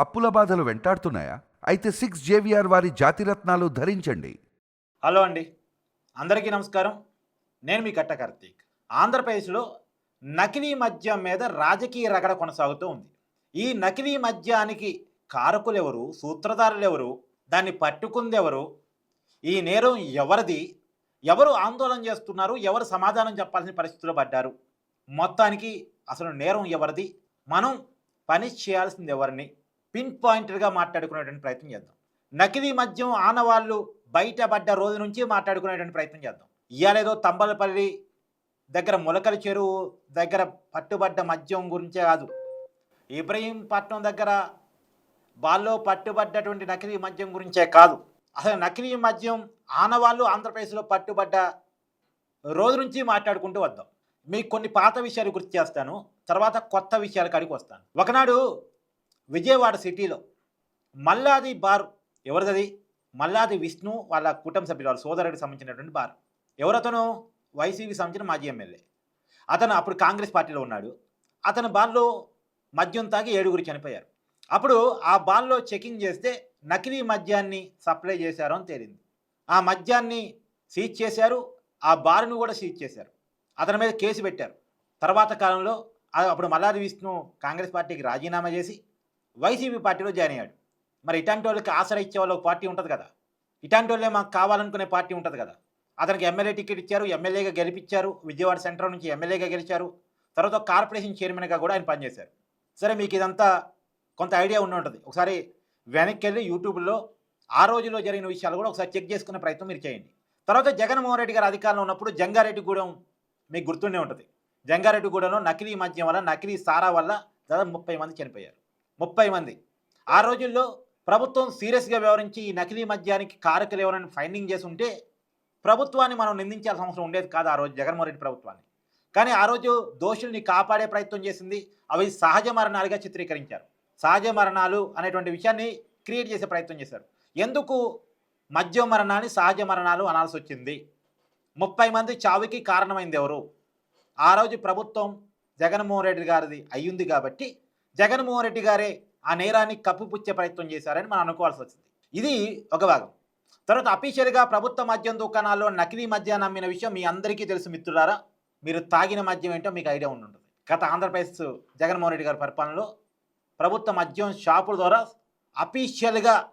అప్పుల బాధలు వెంటాడుతున్నాయా? అయితే సిక్స్ జేవిఆర్ వారి జాతిరత్నాలు ధరించండి. హలో అండి. అందరికీ నమస్కారం. నేను మీ కట్ట కార్తీక్. ఆంధ్రప్రదేశ్లో నకిలీ మద్యం మీద రాజకీయ రగడ కొనసాగుతూ ఉంది. ఈ నకిలీ మద్యానికి కారకులు ఎవరు సూత్రధారులు ఎవరు దాన్ని పట్టుకుంది ఎవరు ఈ నేరం ఎవరిది? ఎవరు ఆందోళన చేస్తున్నారు? ఎవరు సమాధానం చెప్పాల్సిన పరిస్థితిలో పడ్డారు? మొత్తానికి అసలు నేరం ఎవరిది? మనం పని చేయాల్సింది ఎవరిని? పిన్ పాయింట్గా మాట్లాడుకునేటువంటి ప్రయత్నం చేద్దాం. నకిలీ మద్యం ఆనవాళ్ళు బయటపడ్డ రోజు నుంచి మాట్లాడుకునేటువంటి ప్రయత్నం చేద్దాం. ఇవాళేదో తంబలపల్లి దగ్గర మొలకల చెరువు దగ్గర పట్టుబడ్డ మద్యం గురించే కాదు. ఇబ్రహీంపట్నం దగ్గర బాల్లో పట్టుబడ్డటువంటి నకిలీ మద్యం గురించే కాదు. అసలు నకిలీ మద్యం ఆనవాళ్ళు ఆంధ్రప్రదేశ్లో పట్టుబడ్డ రోజు నుంచి మాట్లాడుకుంటూ వద్దాం. మీకు కొన్ని పాత విషయాలు గుర్తు చేస్తాను. తర్వాత కొత్త విషయాల కాడికి వస్తాను. ఒకనాడు విజయవాడ సిటీలో మల్లాది బార్ ఎవరిదది? మల్లాది విష్ణు వాళ్ళ కుటుంబ సభ్యులు వాళ్ళ సోదరుడికి సంబంధించినటువంటి బార్. ఎవరతను? వైసీపీకి సంబంధించిన మాజీ ఎమ్మెల్యే. అతను అప్పుడు కాంగ్రెస్ పార్టీలో ఉన్నాడు. అతని బార్లో మద్యం తాగి ఏడుగురు చనిపోయారు. అప్పుడు ఆ బార్లో చెకింగ్ చేస్తే నకిలీ మద్యాన్ని సప్లై చేశారు అని తేలింది. ఆ మద్యాన్ని సీజ్ చేశారు. ఆ బార్ను కూడా సీజ్ చేశారు. అతని మీద కేసు పెట్టారు. తర్వాత కాలంలో అప్పుడు మల్లాది విష్ణు కాంగ్రెస్ పార్టీకి రాజీనామా చేసి వైసీపీ పార్టీలో జాయిన్ అయ్యాడు. మరి ఇటాంటి వాళ్ళకి ఆసరా ఇచ్చే వాళ్ళు పార్టీ ఉంటుంది కదా. ఇటాంటి వాళ్ళే మాకు కావాలనుకునే పార్టీ ఉంటుంది కదా. అతనికి ఎమ్మెల్యే టికెట్ ఇచ్చారు ఎమ్మెల్యేగా గెలిపించారు విజయవాడ సెంటర్ నుంచి ఎమ్మెల్యేగా గెలిచారు. తర్వాత కార్పొరేషన్ చైర్మన్గా కూడా ఆయన పనిచేశారు. సరే మీకు ఇదంతా కొంత ఐడియా ఉండి ఉంటుంది. ఒకసారి వెనక్కి వెళ్ళి యూట్యూబ్లో ఆ రోజులో జరిగిన విషయాలు కూడా ఒకసారి చెక్ చేసుకునే ప్రయత్నం మీరు చేయండి. తర్వాత జగన్మోహన్ రెడ్డి గారు అధికారంలో ఉన్నప్పుడు జంగారెడ్డిగూడెం మీకు గుర్తుండే ఉంటుంది. జంగారెడ్డిగూడెంలో నకిలీ మద్యం వల్ల నకిలీ సారా వల్ల దాదాపు ముప్పై మంది చనిపోయారు. ముప్పై మంది. ఆ రోజుల్లో ప్రభుత్వం సీరియస్గా వ్యవహరించి ఈ నకిలీ మద్యానికి కారకులు ఎవరైనా ఫైండింగ్ చేసి ఉంటే ప్రభుత్వాన్ని మనం నిందించాల్సిన అవసరం ఉండేది కాదు ఆ రోజు జగన్మోహన్ రెడ్డి ప్రభుత్వాన్ని. కానీ ఆ రోజు దోషుల్ని కాపాడే ప్రయత్నం చేసింది అవి సహజ మరణాలుగా చిత్రీకరించారు. సహజ మరణాలు అనేటువంటి విషయాన్ని క్రియేట్ చేసే ప్రయత్నం చేశారు. ఎందుకు మద్యం మరణాన్ని సహజ మరణాలు అనాల్సి వచ్చింది? ముప్పై మంది చావుకి కారణమైంది ఎవరు? ఆ రోజు ప్రభుత్వం జగన్మోహన్ రెడ్డి గారిది అయ్యింది కాబట్టి జగన్మోహన్ రెడ్డి గారే ఆ నేరాన్ని కప్పిపుచ్చే ప్రయత్నం చేశారని మనం అనుకోవాల్సి వచ్చింది. ఇది ఒక భాగం. తర్వాత అఫీషియల్గా ప్రభుత్వ మద్యం దుకాణాల్లో నకిలీ మద్యాన్ని అమ్మిన విషయం మీ అందరికీ తెలుసు మిత్రులారా. మీరు తాగిన మద్యం ఏంటో మీకు ఐడియా ఉండుంటుంది. గత ఆంధ్రప్రదేశ్ జగన్మోహన్ రెడ్డి గారి పరిపాలనలో ప్రభుత్వ మద్యం షాపుల ద్వారా అఫీషియల్గా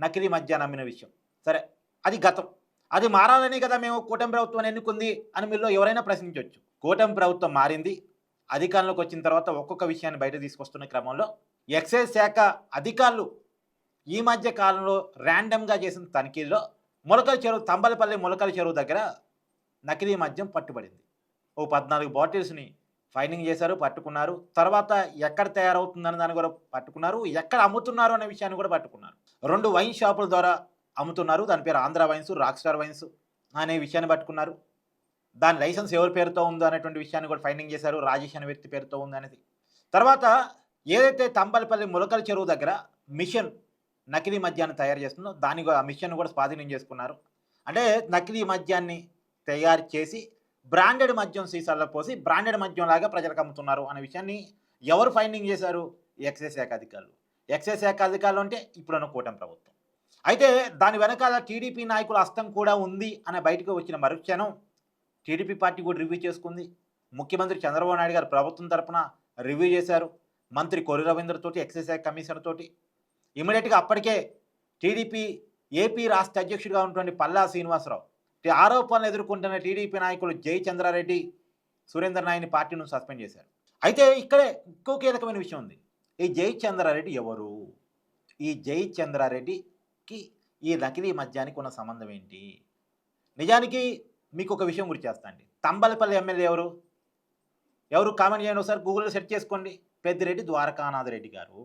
నకిలీ మద్యాన్ని అమ్మిన విషయం. సరే అది గతం. అది మారాలని కదా మేము కూటమి ప్రభుత్వం ఎన్నుకుంది అని మీలో ఎవరైనా ప్రశ్నించవచ్చు కూటమి ప్రభుత్వం మారింది అధికారంలోకి వచ్చిన తర్వాత ఒక్కొక్క విషయాన్ని బయట తీసుకొస్తున్న క్రమంలో ఎక్సైజ్ శాఖ అధికారులు ఈ మధ్య కాలంలో ర్యాండమ్గా చేసిన తనిఖీల్లో మొలకల చెరువు తంబలపల్లి మొలకల చెరువు దగ్గర నకిలీ మద్యం పట్టుబడింది. ఓ పద్నాలుగు బాటిల్స్ని ఫైనింగ్ చేశారు పట్టుకున్నారు. తర్వాత ఎక్కడ తయారవుతుందని దాన్ని కూడా పట్టుకున్నారు ఎక్కడ అమ్ముతున్నారు అనే విషయాన్ని కూడా పట్టుకున్నారు. రెండు వైన్ షాపుల ద్వారా అమ్ముతున్నారు. దాని పేరు Andhra wines rock star wines అనే విషయాన్ని పట్టుకున్నారు. దాని లైసెన్స్ ఎవరి పేరుతో ఉందో అనేటువంటి విషయాన్ని కూడా ఫైండింగ్ చేశారు. రాజేష్ అనే వ్యక్తి పేరుతో ఉంది అనేది. తర్వాత ఏదైతే తంబలపల్లి ములకల చెరువు దగ్గర మిషన్ నకిలీ మద్యాన్ని తయారు చేస్తుందో దాని కూడా- ఆ మిషన్ కూడా స్వాధీనం చేసుకున్నారు. అంటే నకిలీ మద్యాన్ని తయారు చేసి బ్రాండెడ్ మద్యం సీసాల్లో పోసి బ్రాండెడ్ మద్యం లాగా ప్రజలకు అమ్ముతున్నారు అనే విషయాన్ని ఎవరు ఫైండింగ్ చేశారు? ఎక్సైజ్ శాఖ అధికారులు. ఎక్సైజ్ శాఖ అధికారులు అంటే ఇప్పుడున్న కూటమి ప్రభుత్వం. అయితే దాని వెనకాల టీడీపీ నాయకుల హస్తం కూడా ఉంది అనే బయటకు వచ్చిన మరుక్షణం టీడీపీ పార్టీ కూడా రివ్యూ చేసుకుంది. ముఖ్యమంత్రి చంద్రబాబు నాయుడు గారు ప్రభుత్వం తరపున రివ్యూ చేశారు. మంత్రి కొరి రవీంద్ర తోటి ఎక్సైజ్ శాఖ కమిషనర్ తోటి. ఇమీడియట్గా అప్పటికే టీడీపీ ఏపీ రాష్ట్ర అధ్యక్షుడిగా ఉన్నటువంటి పల్లా శ్రీనివాసరావు. ఆరోపణలు ఎదుర్కొంటున్న టీడీపీ నాయకులు జై చంద్రారెడ్డి సురేందర్ నాయని పార్టీ నుంచి సస్పెండ్ చేశారు. అయితే ఇక్కడే ఇంకో కీలకమైన విషయం ఉంది. ఈ జై చంద్రారెడ్డి ఎవరు? ఈ జై చంద్రారెడ్డికి ఈ నకిలీ మద్యానికి ఉన్న సంబంధం ఏంటి? నిజానికి మీకు ఒక విషయం గురి చేస్తా అండి. తంబలపల్లి ఎమ్మెల్యే ఎవరు? ఎవరు కామెంట్ చేయండి ఒకసారి గూగుల్లో సెర్చ్ చేసుకోండి. పెద్దిరెడ్డి ద్వారకానాథ రెడ్డి గారు.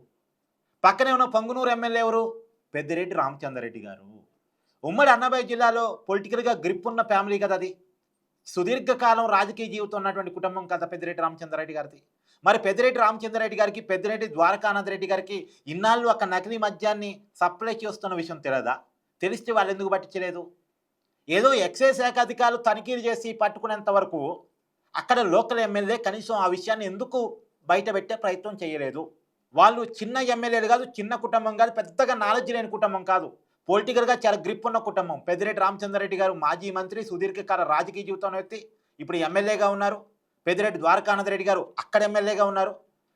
పక్కనే ఉన్న పొంగునూరు ఎమ్మెల్యే ఎవరు? పెద్దిరెడ్డి రామచంద్రరెడ్డి గారు. ఉమ్మడి అన్నమయ్య జిల్లాలో పొలిటికల్గా గ్రిప్ ఉన్న ఫ్యామిలీ కదా అది. సుదీర్ఘకాలం రాజకీయ జీవితం ఉన్నటువంటి కుటుంబం కదా పెద్దిరెడ్డి రామచంద్రరెడ్డి గారిది. మరి పెద్దిరెడ్డి రామచంద్రరెడ్డి గారికి పెద్దిరెడ్డి ద్వారకానాథ రెడ్డి గారికి ఇన్నాళ్ళు ఒక నకిలీ మద్యాన్ని సప్లై చేస్తున్న విషయం తెలియదా తెలిస్తే వాళ్ళు ఎందుకు పట్టించలేదు? ఏదో ఎక్సైజ్ శాఖ అధికారులు తనిఖీలు చేసి పట్టుకునేంత వరకు అక్కడ లోకల్ ఎమ్మెల్యే కనీసం ఆ విషయాన్ని ఎందుకు బయట పెట్టే ప్రయత్నం చేయలేదు? వాళ్ళు చిన్న ఎమ్మెల్యేలు కాదు చిన్న కుటుంబం కాదు పెద్దగా నాలెడ్జ్ లేని కుటుంబం కాదు. పొలిటికల్గా చాలా గ్రిప్ ఉన్న కుటుంబం. పెద్దిరెడ్డి రామచంద్రరెడ్డి గారు మాజీ మంత్రి సుదీర్ఘకాల రాజకీయ జీవితం వ్యక్తి ఇప్పుడు ఎమ్మెల్యేగా ఉన్నారు. పెద్దిరెడ్డి ద్వారకానంద రెడ్డి గారు అక్కడ ఎమ్మెల్యేగా ఉన్నారు.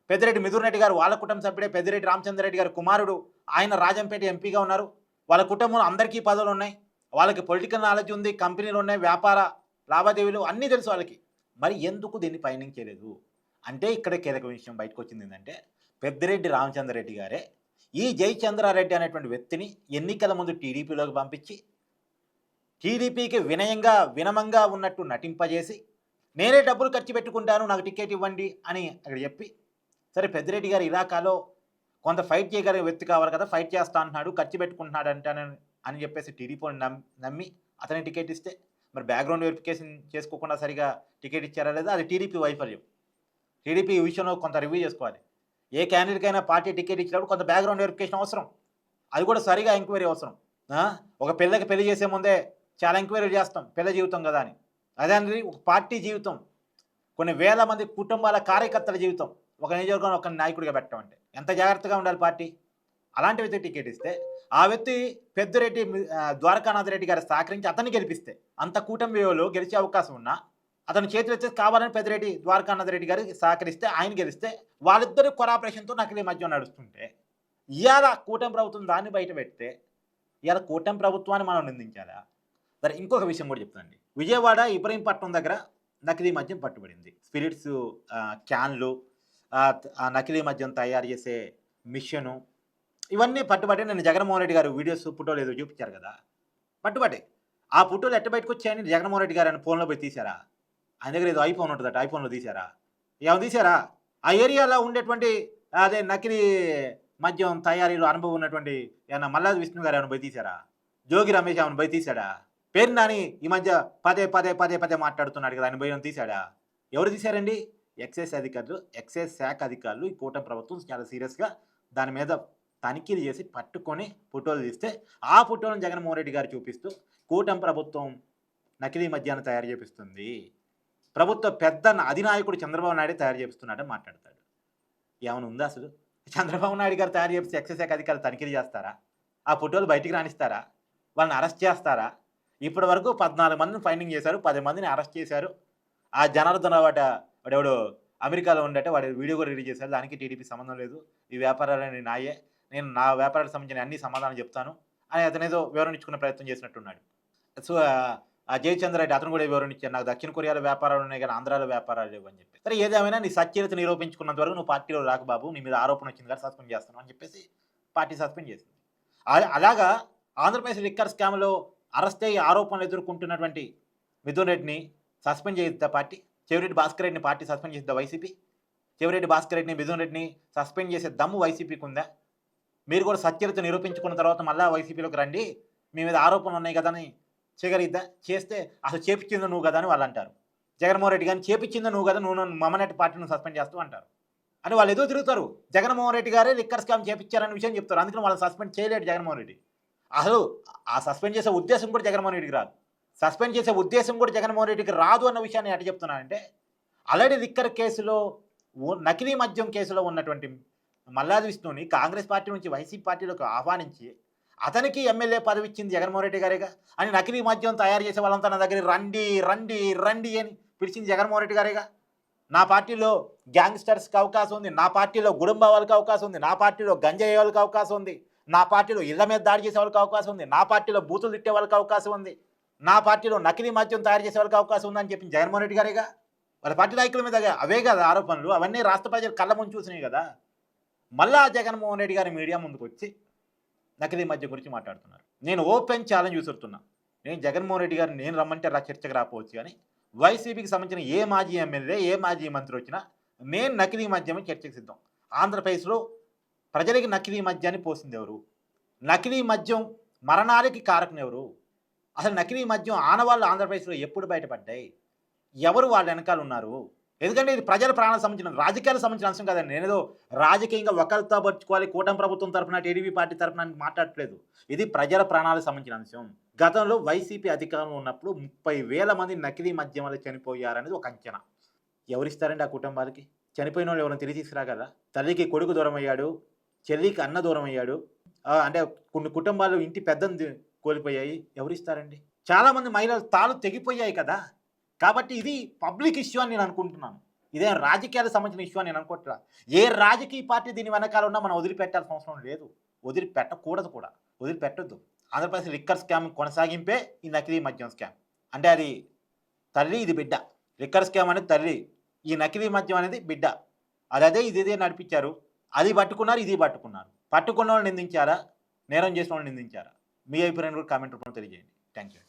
పెద్దిరెడ్డి మిథున్ రెడ్డి గారు వాళ్ళ కుటుంబ సభ్యుడే పెద్దిరెడ్డి రామచంద్రరెడ్డి గారు కుమారుడు. ఆయన రాజంపేట ఎంపీగా ఉన్నారు. వాళ్ళ కుటుంబంలో అందరికీ పదవులు ఉన్నాయి. వాళ్ళకి పొలిటికల్ నాలెడ్జ్ ఉంది కంపెనీలు ఉన్నాయి వ్యాపార లావాదేవీలు అన్నీ తెలుసు వాళ్ళకి. మరి ఎందుకు దీన్ని పయనించలేదు అంటే ఇక్కడ కీలక విషయం బయటకు వచ్చింది ఏంటంటే పెద్దిరెడ్డి రామచంద్రరెడ్డి గారే ఈ జయచంద్రారెడ్డి అనేటువంటి వ్యక్తిని ఎన్నికల ముందు టీడీపీలోకి పంపించి టీడీపీకి వినయంగా వినమంగా ఉన్నట్టు నటింపజేసి నేనే డబ్బులు ఖర్చు పెట్టుకుంటాను నాకు టికెట్ ఇవ్వండి అని అక్కడ చెప్పి సరే పెద్దిరెడ్డి గారు ఇలాకాలో కొంత ఫైట్ చేయగలిగే వ్యక్తి కావాలి కదా ఫైట్ చేస్తా అంటున్నాడు ఖర్చు పెట్టుకుంటున్నాడు అంటానని అని చెప్పేసి టీడీపీని నమ్మి నమ్మి అతని టికెట్ ఇస్తే మరి బ్యాక్గ్రౌండ్ వెరిఫికేషన్ చేసుకోకుండా సరిగా టికెట్ ఇచ్చారా లేదా అది టీడీపీ వైఫల్యం. టీడీపీ ఈ విషయంలో కొంత రివ్యూ చేసుకోవాలి. ఏ క్యాండిడేట్కైనా పార్టీ టికెట్ ఇచ్చినప్పుడు కొంత బ్యాక్గ్రౌండ్ వెరిఫికేషన్ అవసరం. అది కూడా సరిగా ఎంక్వైరీ అవసరం. ఒక పిల్లకి పెళ్ళి చేసే ముందే చాలా ఎంక్వైరీ చేస్తాం పిల్ల జీవితం కదా అని. అదే అనేది ఒక పార్టీ జీవితం. కొన్ని వేల మంది కుటుంబాల కార్యకర్తల జీవితం. ఒక నియోజకవర్గం ఒక నాయకుడిగా పెట్టడం అంటే ఎంత జాగ్రత్తగా ఉండాలి పార్టీ? అలాంటి వ్యక్తి టికెట్ ఇస్తే ఆ వ్యక్తి పెద్దిరెడ్డి ఆ, ద్వారకానాథ్ రెడ్డి గారు సహకరించి అతన్ని గెలిపిస్తే అంత కూటమి గెలిచే అవకాశం ఉన్నా అతను చేతులు వచ్చేసి కావాలని పెద్దిరెడ్డి ద్వారకానాథ్ రెడ్డి గారికి సహకరిస్తే ఆయన గెలిస్తే వాళ్ళిద్దరు కొరాపరేషన్తో నకిలీ మధ్య నడుస్తుంటే ఇవాళ కూటమి ప్రభుత్వం దాన్ని బయట పెడితే ఇవాళ కూటమి ప్రభుత్వాన్ని మనం నిందించాలా? సరే ఇంకొక విషయం కూడా చెప్తానండి విజయవాడ ఇబ్రహీంపట్నం దగ్గర నకిలీ మద్యం పట్టుబడింది. స్పిరిట్స్ క్యాన్లు నకిలీ మద్యం తయారు చేసే మిషను ఇవన్నీ పట్టుబట్టే నేను జగన్మోహన్ రెడ్డి గారు వీడియోస్ ఫోటోలు ఏదో చూపించారు కదా. పట్టుబట్టే. ఆ ఫోటోలు ఎట్ట బయటకు వచ్చాయని జగన్మోహన్ రెడ్డి గారు ఆయన ఫోన్లో పోయి తీశారా? ఆయన దగ్గర ఏదో ఐఫోన్ ఉంటుందట ఐఫోన్లో తీశారా? ఏమైనా తీశారా? ఆ ఏరియాలో ఉండేటువంటి అదే నకిలీ మద్యం తయారీలో అనుభవం ఉన్నటువంటి ఏమన్నా మల్లాది విష్ణు గారు ఏమైనా పోయి తీశారా? జోగి రమేష్ ఏమైనా పోయి తీశాడా? పేరు నాని ఈ మధ్య పదే పదే పదే పదే మాట్లాడుతున్నాడు కదా ఆయన భయం తీశాడా? ఎవరు తీశారండి? ఎక్సైజ్ అధికారులు ఎక్సైజ్ శాఖ అధికారులు ఈ కూటమి ప్రభుత్వం చాలా సీరియస్గా దాని మీద తనిఖీలు చేసి పట్టుకొని ఫోటోలు తీస్తే ఆ ఫోటోలను జగన్మోహన్ రెడ్డి గారు చూపిస్తూ కూటమి ప్రభుత్వం నకిలీ మద్యాన్ని తయారు చేపిస్తుంది. ప్రభుత్వ పెద్ద అధినాయకుడు చంద్రబాబు నాయుడు తయారు చేపిస్తున్నాడని మాట్లాడతాడు. ఏమైనా ఉందా అసలు? చంద్రబాబు నాయుడు గారు తయారు చేసి ఎక్సైజ్ శాఖ అధికారులు తనిఖీలు చేస్తారా? ఆ ఫోటోలు బయటికి రాణిస్తారా వాళ్ళని అరెస్ట్ చేస్తారా? ఇప్పటి వరకు పద్నాలుగు మందిని ఫైండింగ్ చేశారు పది మందిని అరెస్ట్ చేశారు. ఆ జనార్దన వాట వాడెవడు అమెరికాలో ఉండటే వాడి వీడియో కూడా రిలీజ్ చేశారు దానికి టీడీపీ సంబంధం లేదు. ఈ వ్యాపారాలని నాయే. నేను నా వ్యాపారాలకు సంబంధించిన అన్ని సమాధానం చెప్తాను. అని అతను ఏదో వివరణ ఇచ్చుకునే ప్రయత్నం చేసినట్టున్నాడు. సో ఆ జయచంద్ర రెడ్డి అతను కూడా వివరణ నాకు దక్షిణ కొరియాలో వ్యాపారాలు ఉన్నాయి కానీ ఆంధ్రాలో వ్యాపారాలు లేవు అని చెప్పి సరే ఏదేమైనా నీ సత్యత నిరూపించుకున్నంత వరకు నువ్వు పార్టీలో రాకు బాబు. నీ మీద ఆరోపణ వచ్చింది కానీ సస్పెండ్ చేస్తాను అని చెప్పేసి పార్టీ సస్పెండ్ చేసింది. అలాగా ఆంధ్రప్రదేశ్ లిక్కర్ స్కామ్లో అరెస్ట్ అయ్యి ఆరోపణలు ఎదుర్కొంటున్నటువంటి మిథున్ రెడ్డిని సస్పెండ్ చేద్దా పార్టీ? చెవిరెడ్డి భాస్కర్ రెడ్డిని పార్టీ సస్పెండ్ చేద్దా వైసీపీ? చెవిరెడ్డి భాస్కర్ రెడ్డిని మిథున్ రెడ్డిని సస్పెండ్ చేసే దమ్ము వైసీపీకి ఉందా? మీరు కూడా సత్యత నిరూపించుకున్న తర్వాత మళ్ళీ వైసీపీలోకి రండి. మీ మీద ఆరోపణలు ఉన్నాయి కదా అని చేయగలిగిద్దా చేస్తే అసలు చేపించింది నువ్వు కదా అని వాళ్ళు అంటారు. జగన్మోహన్ రెడ్డి గారిని చేపించింది నువ్వు కదా నువ్వు నన్ను పార్టీని సస్పెండ్ చేస్తూ అంటారు. అని వాళ్ళు ఎదురు తిరుగుతారు. జగన్మోహన్ రెడ్డి గారే లిక్కర్ స్కామ్ చేపించారనే విషయం చెప్తారు. అందుకని వాళ్ళని సస్పెండ్ చేయలేడు జగన్మోహన్ రెడ్డి. అసలు ఆ సస్పెండ్ చేసే ఉద్దేశం కూడా జగన్మోహన్ రెడ్డికి రాదు. సస్పెండ్ చేసే ఉద్దేశం కూడా జగన్మోహన్ రెడ్డికి రాదు అన్న విషయాన్ని ఎట చెప్తున్నానంటే ఆల్రెడీ లిక్కర్ కేసులో ఓ- నకిలీ మద్యం కేసులో ఉన్నటువంటి మల్లాది విష్ణుని కాంగ్రెస్ పార్టీ నుంచి వైసీపీ పార్టీలోకి ఆహ్వానించి అతనికి ఎమ్మెల్యే పదవి ఇచ్చింది జగన్మోహన్ రెడ్డి గారేగా. అని నకిలీ మద్యం తయారు చేసే వాళ్ళంతా నా దగ్గర రండి రండి రండి అని పిలిచింది జగన్మోహన్ రెడ్డి గారేగా. నా పార్టీలో గ్యాంగ్స్టర్స్కి అవకాశం ఉంది నా పార్టీలో గుడుంబ వాళ్ళకి అవకాశం ఉంది నా పార్టీలో గంజాయి వాళ్ళకి అవకాశం ఉంది నా పార్టీలో ఇళ్ళ మీద దాడి చేసే వాళ్ళకి అవకాశం ఉంది నా పార్టీలో బూతులు తిట్టే వాళ్ళకి అవకాశం ఉంది నా పార్టీలో నకిలీ మద్యం తయారు చేసే వాళ్ళకి అవకాశం ఉందని చెప్పి జగన్మోహన్ రెడ్డి గారేగా. వాళ్ళ పార్టీ నాయకుల మీద అవే కదా ఆరోపణలు అవన్నీ రాష్ట్ర ప్రజలు కళ్ళ ముందు చూసినాయి కదా. మళ్ళా జగన్మోహన్ రెడ్డి గారి మీడియా ముందుకు వచ్చి నకిలీ మధ్య గురించి మాట్లాడుతున్నారు. నేను ఓపెన్ ఛాలెంజ్ చూసుతున్నా నేను జగన్మోహన్ రెడ్డి గారిని నేను రమ్మంటే రా చర్చకు రాకపోవచ్చు కానీ వైసీపీకి సంబంధించిన ఏ మాజీ ఎమ్మెల్యే ఏ మాజీ మంత్రి వచ్చినా నేను నకిలీ మద్యమని చర్చకు సిద్ధం. ఆంధ్రప్రదేశ్లో ప్రజలకి నకిలీ మద్యాన్ని పోసింది ఎవరు? నకిలీ మద్యం మరణాలకి కారకం ఎవరు? అసలు నకిలీ మద్యం ఆనవాళ్ళు ఆంధ్రప్రదేశ్లో ఎప్పుడు బయటపడ్డాయి? ఎవరు వాళ్ళ వెనకాల ఉన్నారు? ఎందుకంటే ఇది ప్రజల ప్రాణాలకు సంబంధించిన రాజకీయాలకు సంబంధించిన అంశం కదండి. నేనేదో రాజకీయంగా ఒకరితో పట్టుకోవాలి కూటమి ప్రభుత్వం తరపున టీడీపీ పార్టీ తరఫున మాట్లాడట్లేదు. ఇది ప్రజల ప్రాణాలకు సంబంధించిన అంశం. గతంలో వైసీపీ అధికారంలో ఉన్నప్పుడు ముప్పై వేల మంది నకిలీ మద్యం చనిపోయారనేది ఒక అంచనా. ఎవరిస్తారండి ఆ కుటుంబాలకి చనిపోయిన వాళ్ళు ఎవరైనా తిరిగి తీసుకురాగలరా తల్లికి కొడుకు దూరం అయ్యాడు చెల్లికి అన్న దూరం అయ్యాడు. అంటే కొన్ని కుటుంబాలు ఇంటి పెద్దని కోల్పోయాయి. ఎవరిస్తారండి? చాలామంది మహిళలు తాళు తెగిపోయాయి కదా? కాబట్టి ఇది పబ్లిక్ ఇష్యూ అని నేను అనుకుంటున్నాను. ఇదే రాజకీయాలకు సంబంధించిన ఇష్యూ అని నేను అనుకోవట్లా ఏ రాజకీయ పార్టీ దీని వెనకాల ఉన్నా మనం వదిలిపెట్టాల్సిన అవసరం లేదు. వదిలిపెట్టకూడదు కూడా. వదిలిపెట్టద్దు. ఆంధ్రప్రదేశ్ లిక్కర్ స్కామ్ కొనసాగింపే ఈ నకిలీ మద్యం స్కామ్. అంటే అది తల్లి ఇది బిడ్డ. లిక్కర్ స్కామ్ అనేది తల్లి. ఈ నకిలీ మద్యం అనేది బిడ్డ. అది అదే ఇది ఇదే నడిపించారు. అది పట్టుకున్నారు ఇది పట్టుకున్నారు. పట్టుకున్న వాళ్ళు నిందించారా? నేరం చేసిన వాళ్ళు నిందించారా? మీ అభిప్రాయం కూడా కామెంట్ రూపంలో తెలియజేయండి. Thank you